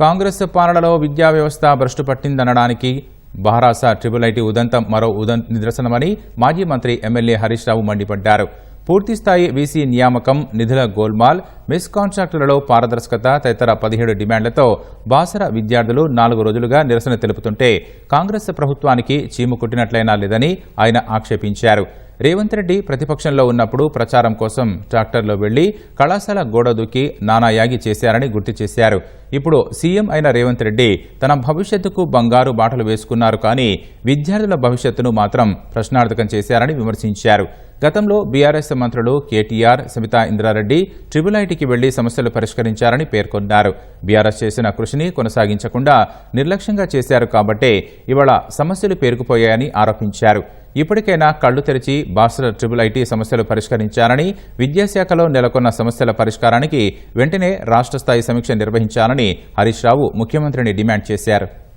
కాంగ్రెస్ పాలనలో విద్యా వ్యవస్థ భ్రష్టు పట్టిందనడానికి బహరాసా ట్రిపుల్ ఐటీ ఉదంతం మరో ఉదం నిదర్శనమని మాజీ మంత్రి ఎమ్మెల్యే హరీష్ రావు మండిపడ్డారు. పూర్తిస్థాయి వీసీ నియామకం నిధుల గోల్మాల్ మిస్ కాంట్రాక్టులలో పారదర్శకత తదితర పదిహేడు డిమాండ్లతో బాసర విద్యార్థులు నాలుగు రోజులుగా నిరసన తెలుపుతుంటే కాంగ్రెస్ ప్రభుత్వానికి చీము కుట్టినట్లయినా లేదని ఆయన ఆక్షేపించారు. రేవంత్ రెడ్డి ప్రతిపక్షంలో ఉన్నప్పుడు ప్రచారం కోసం ట్రాక్టర్లో వెళ్ళి కళాశాల గోడ దూకి నానాయాగి చేశారని గుర్తు చేశారు. ఇప్పుడు సీఎం అయిన రేవంత్ రెడ్డి తన భవిష్యత్తుకు బంగారు బాటలు వేసుకున్నారు కానీ విద్యార్థుల భవిష్యత్తును మాత్రం ప్రశ్నార్థకం చేశారని విమర్శించారు. గతంలో బీఆర్ఎస్ మంత్రులు కేటీఆర్ సబితా ఇంద్రారెడ్డి ట్రిబుల్ ఐటీకి వెళ్ళి సమస్యలు పరిష్కరించారని పేర్కొన్నారు. బీఆర్ఎస్ చేసిన కృషిని కొనసాగించకుండా నిర్లక్ష్యంగా చేశారు కాబట్టే ఇవాళ సమస్యలు పేరుకుపోయాయని ఆరోపించారు. ఇప్పటికైనా కళ్ళు తెరిచి బాసర ట్రిబుల్ ఐటీ సమస్యలు పరిష్కరించారని విద్యాశాఖలో నెలకొన్న సమస్యల పరిష్కారానికి వెంటనే రాష్ట్ర స్థాయి సమీక్ష నిర్వహించాలని హరీష్ రావు ముఖ్యమంత్రిని డిమాండ్ చేశారు.